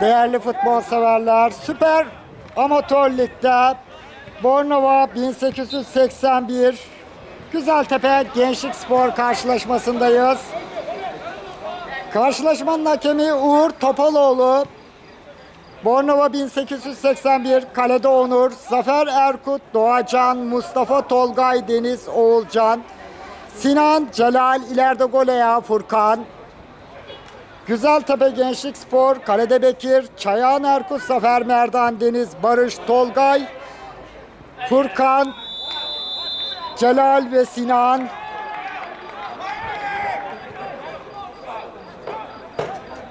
Değerli futbol severler, Süper Amatör Lig'de Bornova 1881 Güzeltepe Gençlik Spor karşılaşmasındayız. Karşılaşmanın hakemi Uğur Topaloğlu. Bornova 1881, Kalede Onur, Zafer Erkut, Doğacan, Mustafa Tolgay, Deniz Oğulcan, Sinan Celal, ileride Goleya Furkan, Güzeltepe Gençlik Spor, Kalede Bekir, Çayan Erkut, Zafer Merdan, Deniz, Barış, Tolgay, Furkan, Celal ve Sinan.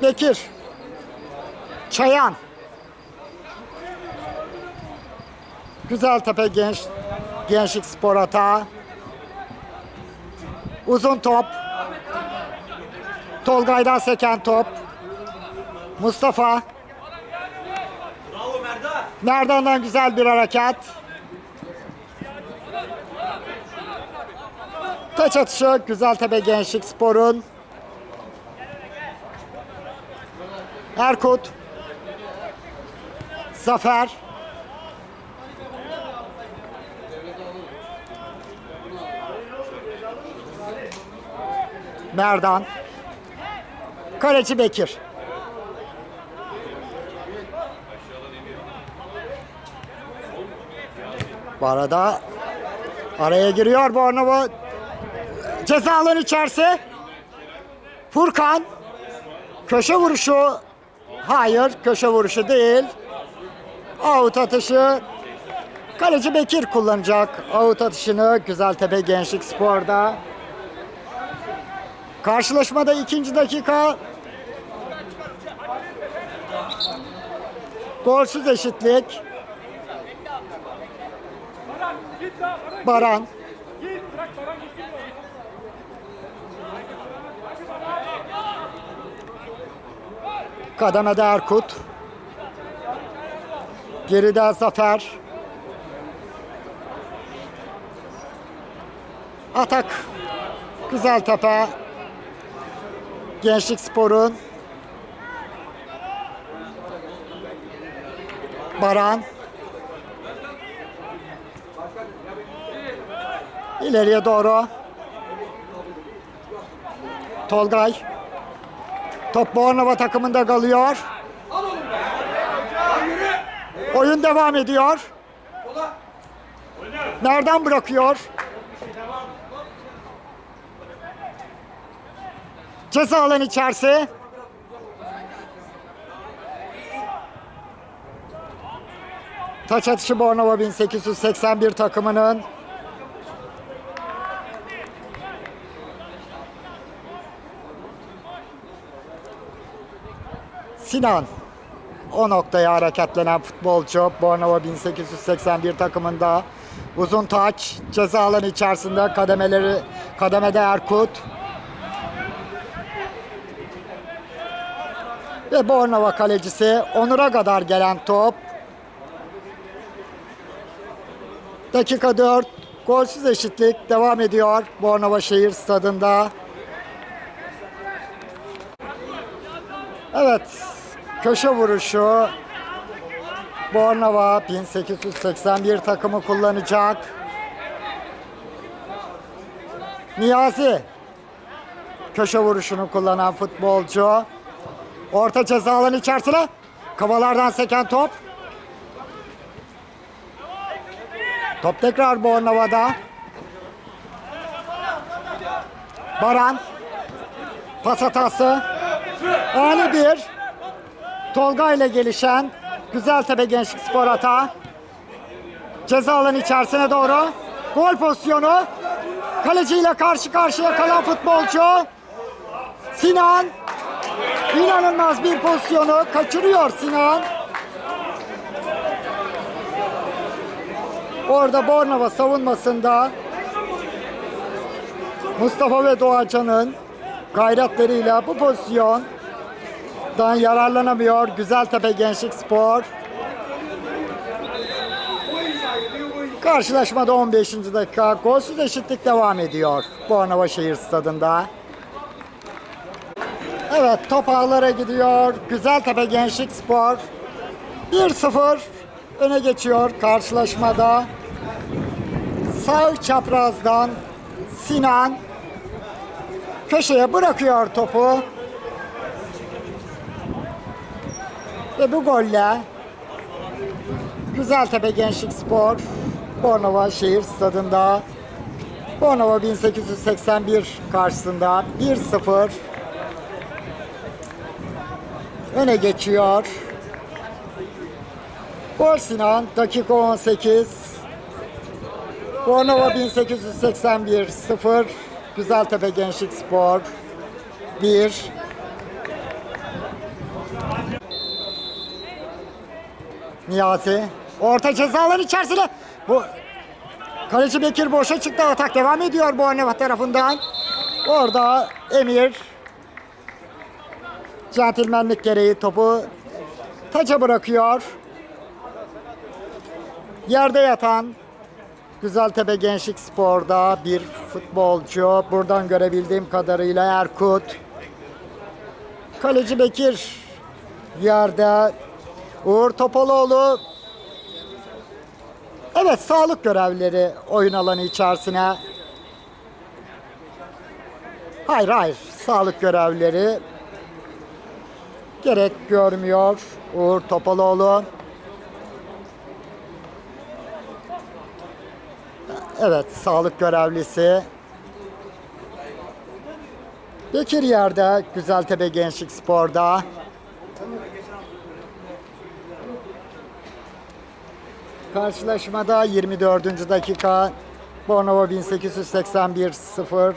Bekir, Çayan, Güzeltepe Genç, Gençlik Spor Atağı, Uzun top, Tolgay'dan seken top. Mustafa. Merdan'dan güzel bir hareket. Taç atışı Güzeltepe Gençlik Spor'un. Erkut. Zafer. Merdan. Kaleci Bekir. Bu arada araya giriyor Bornova. Ceza alanı içerisi. Furkan. Köşe vuruşu. Hayır köşe vuruşu değil. Out atışı. Kaleci Bekir kullanacak out atışını Güzeltepe Gençlik Spor'da. Karşılaşmada ikinci dakika golsüz eşitlik. Baran. Kademede Erkut. Geride Zafer. Atak. Güzeltepe. Gençlik Spor'un Baran İleriye doğru Tolgay Top Bornova takımında kalıyor. Oyun devam ediyor. Nereden bırakıyor? Ceza alan içerisi. Taç atışı Bornova 1881 takımının. Sinan. O noktaya hareketlenen futbolcu Bornova 1881 takımında. Uzun taç ceza alanı içerisinde kademeleri kademede Erkut. Ve Bornova kalecisi Onur'a kadar gelen top. Dakika 4. Golsüz eşitlik devam ediyor Bornova Şehir Stadında. Evet. Köşe vuruşu. Bornova 1881 takımı kullanacak. Niyazi köşe vuruşunu kullanan futbolcu. Orta ceza alanı içerisine. Kavalardan seken top. Top tekrar Bornova'da. Baran. Pas hatası. Ani bir. Tolga ile gelişen Güzeltepe Gençlik Spor hata. Ceza alanı içerisine doğru. Gol pozisyonu. Kaleciyle karşı karşıya kalan futbolcu. Sinan. İnanılmaz bir pozisyonu kaçırıyor Sinan. Orada Bornova savunmasında Mustafa ve Doğacan'ın gayretleriyle bu pozisyondan yararlanamıyor Güzeltepe Gençlik Spor. Karşılaşmada 15. dakika golsüz eşitlik devam ediyor Bornova Şehir Stadında. Evet top ağlara gidiyor. Güzeltepe Gençlik Spor 1-0 öne geçiyor karşılaşmada. Sağ çaprazdan Sinan köşeye bırakıyor topu. Ve bu golle Güzeltepe Gençlik Spor Bornova Şehir Stadında Bornova 1881 karşısında 1-0 öne geçiyor. Gol Sinan dakika 18 Bornova 1881 0 Güzeltepe Gençlik Spor 1 Niyazi orta cezalar içerisine bu Kaleci Bekir boşa çıktı. Atak devam ediyor Bornova tarafından. Orada Emir centilmenlik gereği topu taça bırakıyor. Yerde yatan Güzeltepe Gençlik Spor'da bir futbolcu. Buradan görebildiğim kadarıyla Erkut. Kaleci Bekir yerde. Uğur Topaloğlu Evet sağlık görevlileri oyun alanı içerisine. Hayır hayır sağlık görevlileri gerek görmüyor Uğur Topaloğlu. Evet sağlık görevlisi. Bekir yerde Güzeltepe Gençlik Spor'da. Karşılaşmada 24. dakika Bornova 1881 0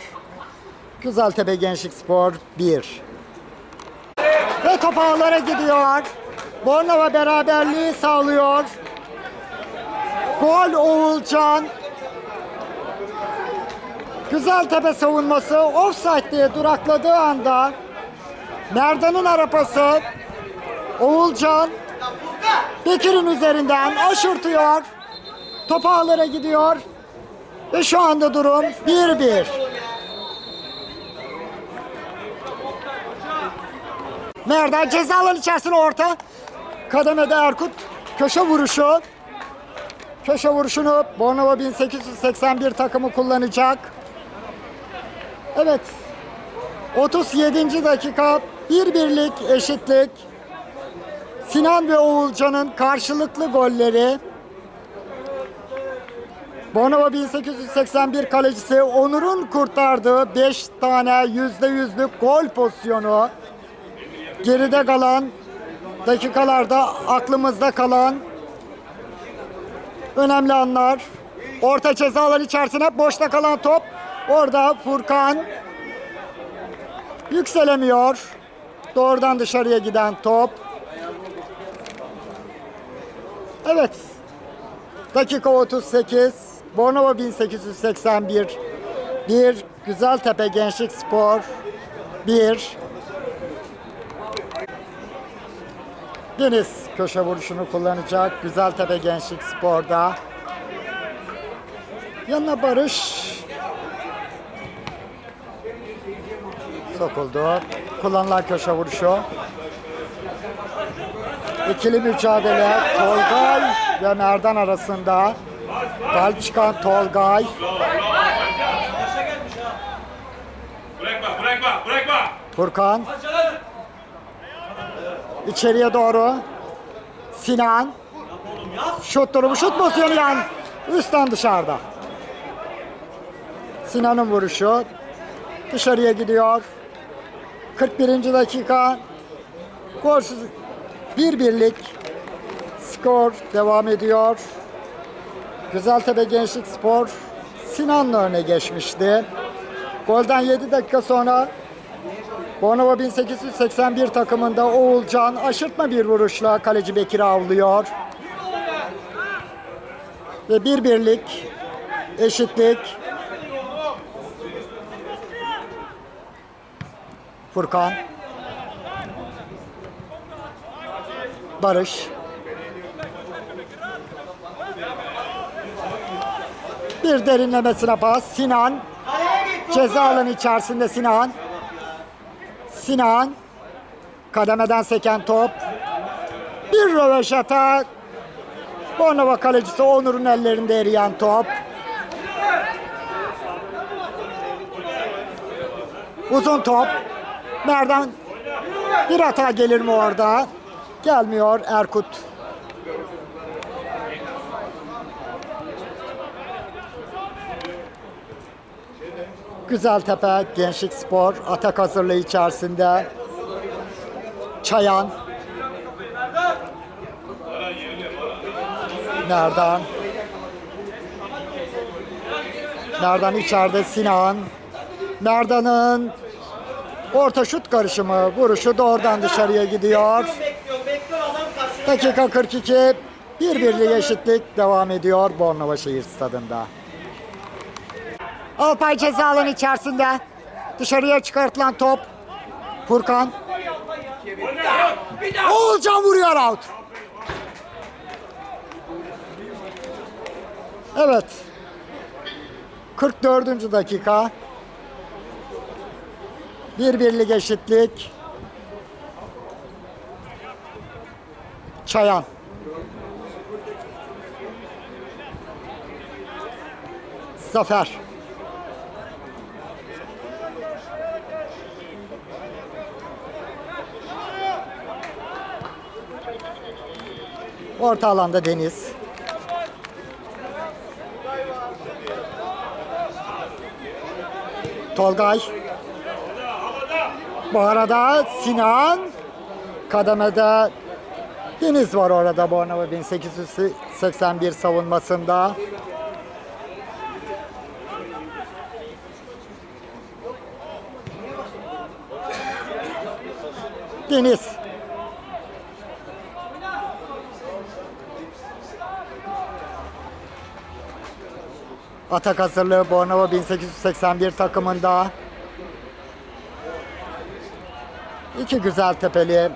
Güzeltepe Gençlik Spor 1 Ve top ağlara gidiyor. Bornova beraberliği sağlıyor. Gol Oğulcan. Güzeltepe savunması offside diye durakladığı anda Merdan'ın arapası Oğulcan Bekir'in üzerinden aşırtıyor. Top ağlara gidiyor. Ve şu anda durum 1-1. Merdan ceza alanı içerisine orta. Kademede Erkut köşe vuruşu. Köşe vuruşunu Bornova 1881 takımı kullanacak. Evet. 37. dakika bir birlik eşitlik. Sinan ve Oğulcan'ın karşılıklı golleri. Bornova 1881 kalecisi Onur'un kurtardığı 5 tane yüzde yüzlük gol pozisyonu. Geride kalan dakikalarda aklımızda kalan önemli anlar. Orta cezalar içerisine boşta kalan top. Orada Furkan yükselemiyor. Doğrudan dışarıya giden top. Evet. Dakika 38. Bornova 1881. 1. Güzeltepe Gençlik Spor. 1. Deniz köşe vuruşunu kullanacak. Güzeltepe Gençlik Spor'da. Yanına Barış. Sokuldu. Kullanılan köşe vuruşu. İkili mücadele Tolgay ve Merdan arasında. Galip çıkan Tolgay. Bırakma, bırakma, bırakma. Furkan. İçeriye doğru. Sinan. Şut durumu, şut pozisyonu yan. Üstten dışarıda. Sinan'ın vuruşu. Dışarıya gidiyor. 41. dakika. Golsüz bir birlik skor devam ediyor. Güzeltepe Gençlik Spor Sinan'la öne geçmişti. Golden 7 dakika sonra Bornova 1881 takımında Oğulcan aşırtma bir vuruşla kaleci Bekir'i avlıyor. Ve bir birlik eşitlik. Furkan. Barış. Bir derinlemesine pas. Sinan. Ceza alanı içerisinde Sinan. Sinan. Kademeden seken top. Bir röveşata. Bornova kalecisi Onur'un ellerinde eriyen top. Uzun top. Merdan bir hata gelir mi orada? Gelmiyor Erkut. Güzeltepe Gençlik Spor atak hazırlığı içerisinde. Çayan. Merdan. Merdan içeride Sinan. Merdan'ın orta şut karışımı vuruşu doğrudan dışarıya gidiyor. Dakika 42. Bir birlik eşitlik devam ediyor Bornova Şehir Stadında. Alpay ceza alanı içerisinde. Dışarıya çıkartılan top. Furkan. Oğulcan vuruyor out. Evet. 44. dakika. Bir birlik eşitlik. Çayan. Zafer. Orta alanda Deniz. Tolgay. Bu arada Sinan kademede Deniz var orada Bornova 1881 savunmasında. Deniz. Atak hazırlığı Bornova 1881 takımında. İki güzel tepeli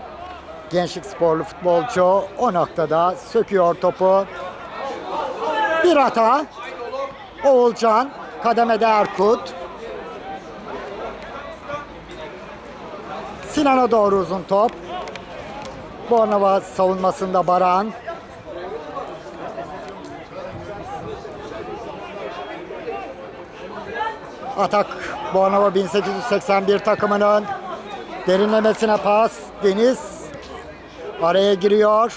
gençlik sporlu futbolcu o noktada söküyor topu. Bir hata. Oğulcan, kademede Erkut. Sinan'a doğru uzun top. Bornova savunmasında Baran. Atak Bornova 1881 takımının derinlemesine pas. Deniz araya giriyor.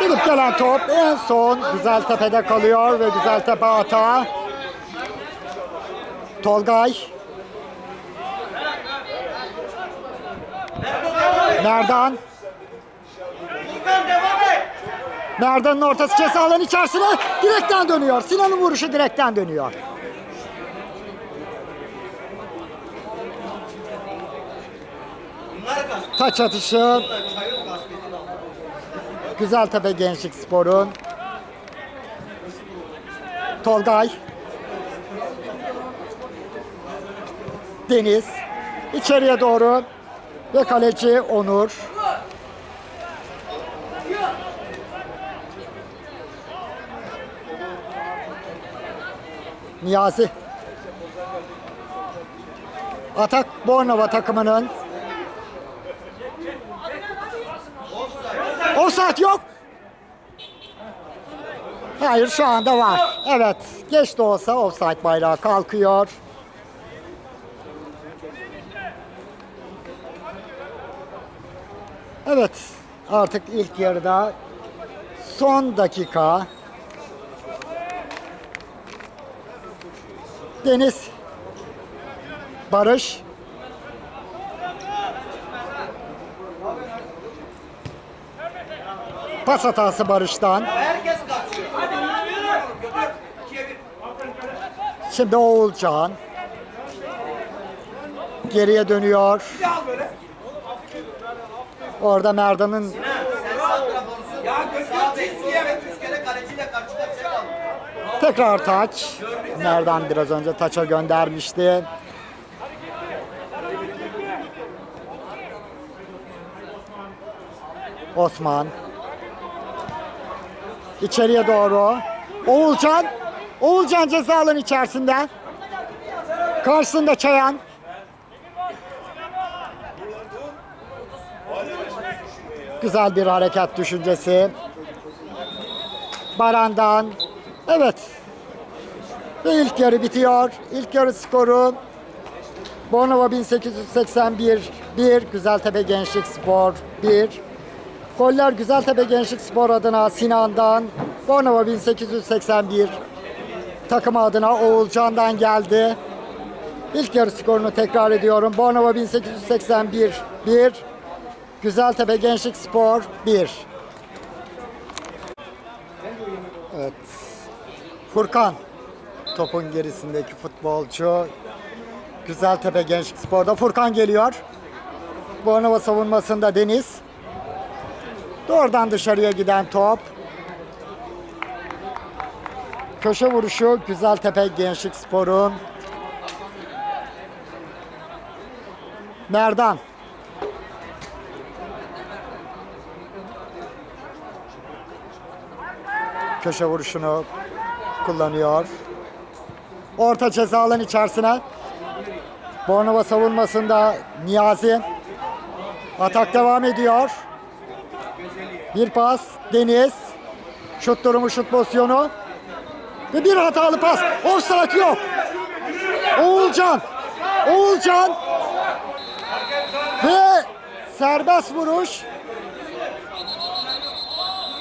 Gidip gelen top en son Güzeltepe'de kalıyor ve Güzeltepe atağı. Tolgay. Et. Merdan'ın ortası ceza alanı içerisine direkten dönüyor. Sinan'ın vuruşu direkten dönüyor. Taç atışı. Güzeltepe Gençlik Spor'un. Tolgay. Deniz. içeriye doğru. Ve kaleci Onur. Niyazi. Atak Bornova takımının. Offside yok. Hayır şu anda var. Evet. Geç de olsa offside bayrağı kalkıyor. Evet. Artık ilk yarıda son dakika. Deniz. Barış. Pas hatası Barış'tan. Şimdi Oğulcan. Geriye dönüyor. Orada Merdan'ın tekrar taç. Merdan biraz önce taça göndermişti. Osman. İçeriye doğru. Oğulcan. Oğulcan ceza alanı içerisinden. Karşısında Çayan. Güzel bir hareket düşüncesi. Baran'dan. Evet. Ve ilk yarı bitiyor. İlk yarı skoru Bornova 1881 1, Güzeltepe Gençlik Spor 1. Goller Güzeltepe Gençlik Spor adına Sinan'dan, Bornova 1881 takım adına Oğulcan'dan geldi. İlk yarı skorunu tekrar ediyorum. Bornova 1881 1, Güzeltepe Gençlik Spor 1. Evet. Furkan topun gerisindeki futbolcu. Güzeltepe Gençlik Spor'da Furkan geliyor. Bornova savunmasında Deniz. Doğrudan dışarıya giden top. Köşe vuruşu Güzeltepe Gençlik Spor'un. Merdan. Köşe vuruşunu kullanıyor. Orta ceza alan içerisine. Bornova savunmasında Niyazi. Atak devam ediyor. Bir pas Deniz. Şut durumu şut pozisyonu. Ve bir hatalı pas. Offside yok. Oğulcan. Oğulcan. Ve serbest vuruş.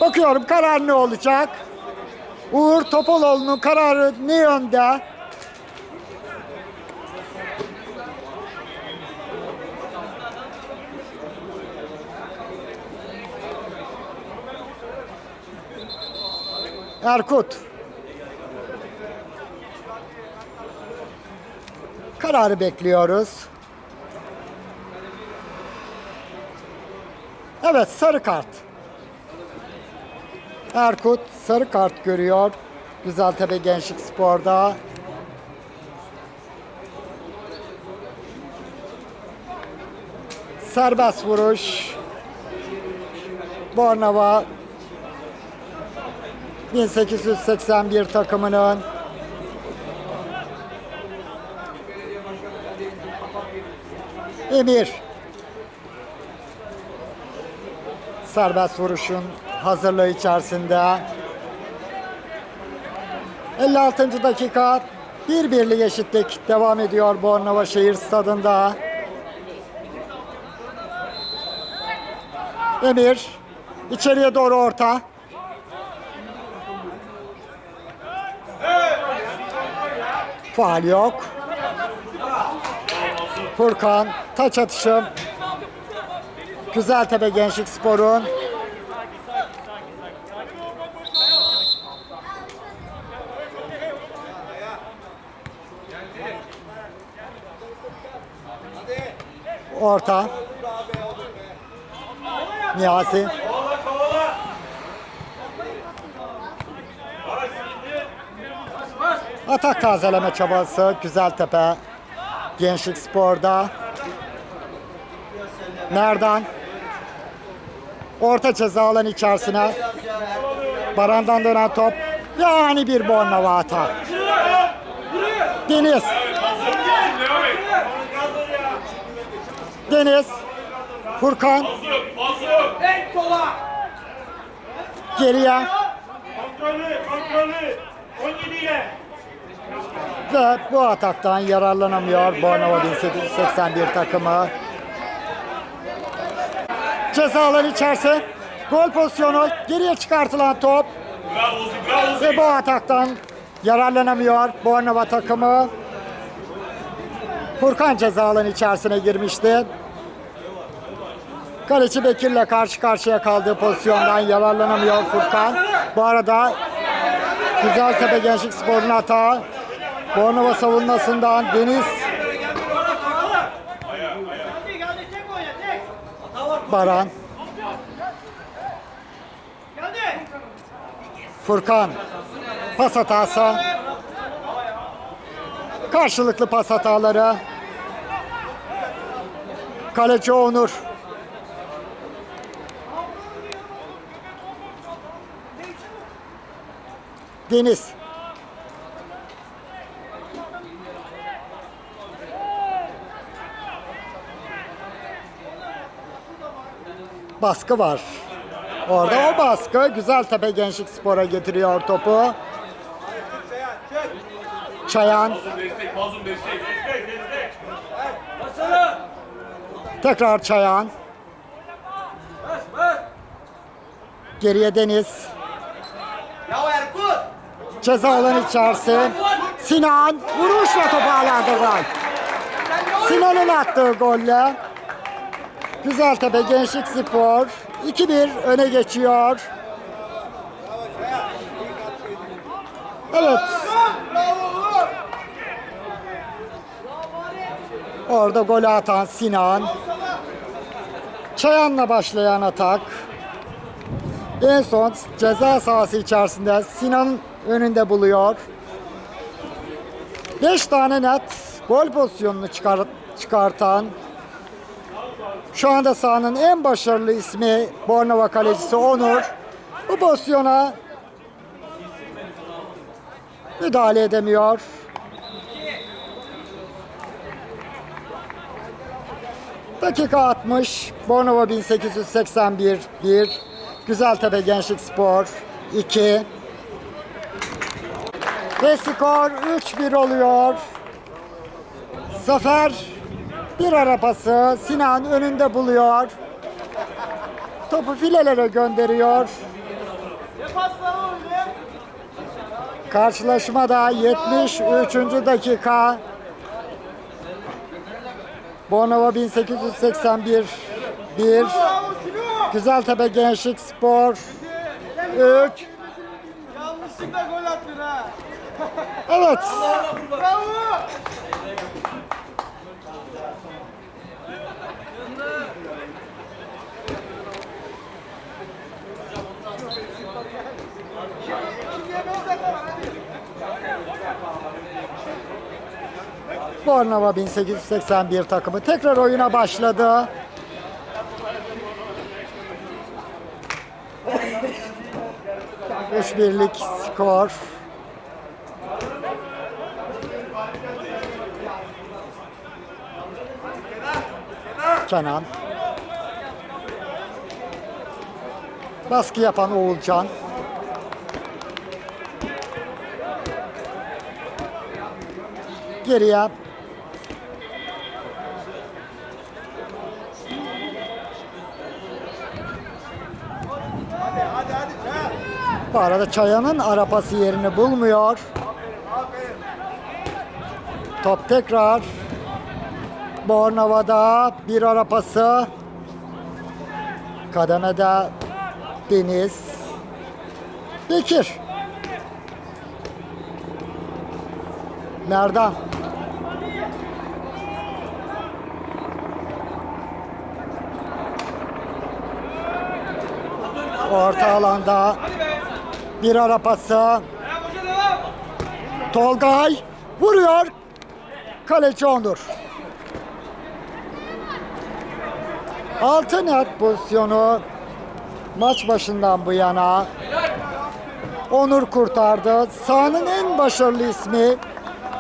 Bakıyorum karar ne olacak? Uğur Topaloğlu'nun kararı ne yönde? Erkut. Kararı bekliyoruz. Evet sarı kart. Erkut sarı kart görüyor. Güzeltepe Gençlik Spor'da. Serbest vuruş. Bornova 1881 takımının Emir serbest vuruşun hazırlığı içerisinde 56. dakika bir birlik eşitlik devam ediyor Bornova Şehir Stadında. Emir içeriye doğru orta. Faal yok. Furkan taç atışı. Güzeltepe Gençlik Spor'un orta. Niyazi. Atak tazeleme çabası Güzeltepe Gençlik Spor'da. Merdan. Orta ceza alan içerisine. Baran'dan dönen top. Yani bir Bornova atak. Deniz. Deniz. Furkan geriye Kontrollü kontrollü. 17 ile. Ve bu ataktan yararlanamıyor Bornova 1881 takımı. Ceza alan içerisi. Gol pozisyonu geriye çıkartılan top. Ve bu ataktan yararlanamıyor Bornova takımı. Furkan ceza alanı içerisine girmişti. Kaleci Bekir'le karşı karşıya kaldığı pozisyondan yararlanamıyor Furkan. Bu arada Güzeltepe Gençlik Spor'un hata. Bornova savunmasından Deniz Baran. Furkan pas hatası. Karşılıklı pas hataları. Kaleci Onur. Deniz. Baskı var. Orada o baskı Güzeltepe Gençlik Spor'a getiriyor topu. Çayan tekrar Çayan. Geriye Deniz. Ceza alanı içerisi. Sinan vuruşla topu gol. Sinan'ın attığı golle Güzeltepe Gençlik Spor 2-1 öne geçiyor. Evet. Orada golü atan Sinan. Çayan'la başlayan atak. En son ceza sahası içerisinde Sinan önünde buluyor. 5 tane net gol pozisyonunu çıkar, çıkartan şu anda sahanın en başarılı ismi Bornova kalecisi Onur. Bu pozisyona müdahale edemiyor. Dakika 60. Bornova 1881 1. Güzeltepe Gençlik Spor 2. Ve skor 3-1 oluyor. Zafer bir ara pası Sinan önünde buluyor. Topu filelere gönderiyor. Karşılaşmada 73. dakika. Bornova 1881 1 Güzeltepe Gençlik Spor 3 Yanlışlıkla gol attın ha. Evet Bravo. Bornova 1881 takımı tekrar oyuna başladı. Üç birlik skor. Kenan. Baskı yapan Oğulcan. Geriye Bu arada Çayan'ın arapası yerini bulmuyor. Top tekrar Bornova'da bir arapası. Kademede Deniz. Bekir. Merdan. Orta alanda bir ara pası. Tolgay vuruyor. Kaleci Onur. Altı net pozisyonu maç başından bu yana Onur kurtardı. Sahanın en başarılı ismi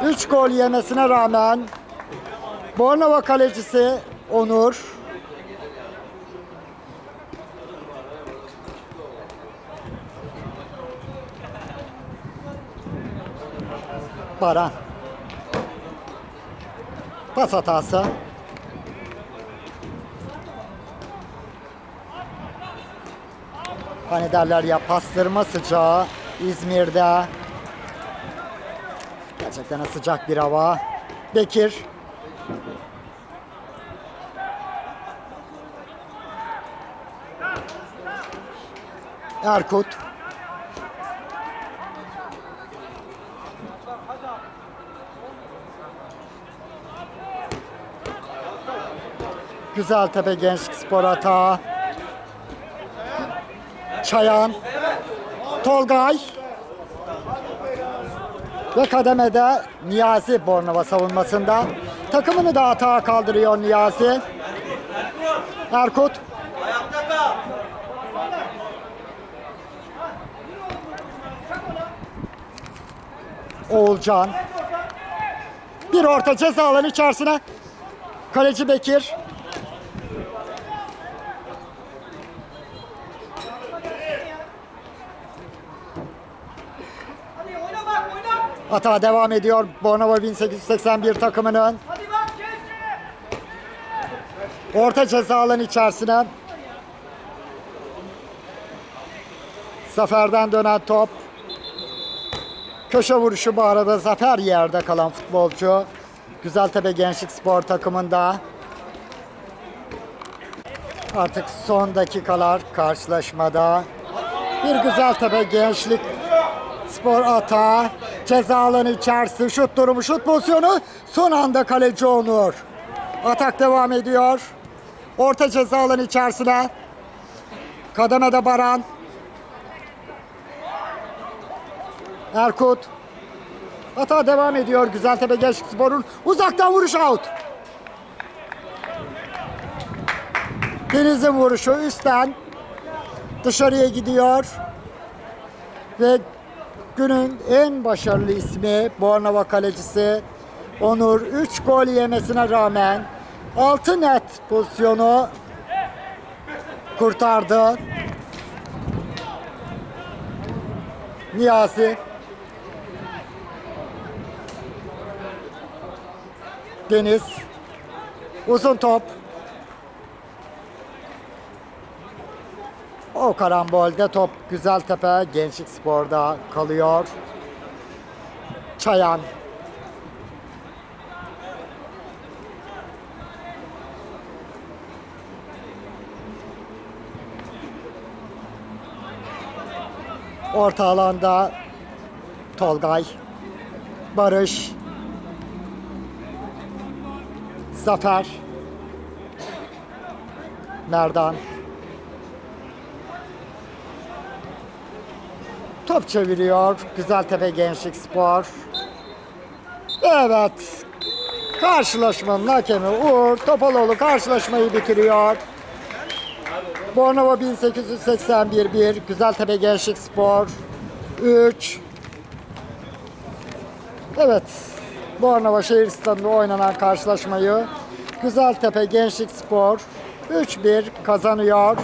3 gol yemesine rağmen Bornova kalecisi Onur. Baran. Pas hatası. Hani derler ya pastırma sıcağı İzmir'de. Gerçekten sıcak bir hava. Bekir. Erkut. Güzeltepe Gençlik Spor Atağı. Çayan. Tolgay. Ve kademede Niyazi Bornova savunmasında. Takımını da atağa kaldırıyor Niyazi. Erkut. Oğulcan. Bir orta ceza alanı içerisine. Kaleci Bekir. Hata devam ediyor Bornova 1881 takımının. Orta ceza alanı içerisine. Zafer'den dönen top. Köşe vuruşu bu arada Zafer yerde kalan futbolcu. Güzeltepe Gençlik Spor takımında. Artık son dakikalar karşılaşmada. Bir Güzeltepe Gençlik Spor atağı. Ceza alanı içerisi. Şut durumu, şut pozisyonu. Son anda kaleci Onur. Atak devam ediyor. Orta ceza alanı içerisine. Kademede Baran. Erkut. Hata devam ediyor. Güzeltepe Gençlik Spor'un uzaktan vuruş out. Deniz'in vuruşu üstten dışarıya gidiyor. Ve günün en başarılı ismi Bornova kalecisi Onur 3 gol yemesine rağmen 6 net pozisyonu kurtardı. Niyazi. Deniz. Uzun top o karambolde top Güzeltepe Gençlik Spor'da kalıyor. Çayan Orta alanda Tolgay Barış Zafer Merdan Top çeviriyor Güzeltepe Gençlik Spor Evet Karşılaşmanın hakemi Uğur Topaloğlu karşılaşmayı bitiriyor. Bornova 1881 1, Güzeltepe Gençlik Spor 3. Evet, Bornova Şehir Stadı'nda oynanan karşılaşmayı Güzeltepe Gençlik Spor 3-1 kazanıyor.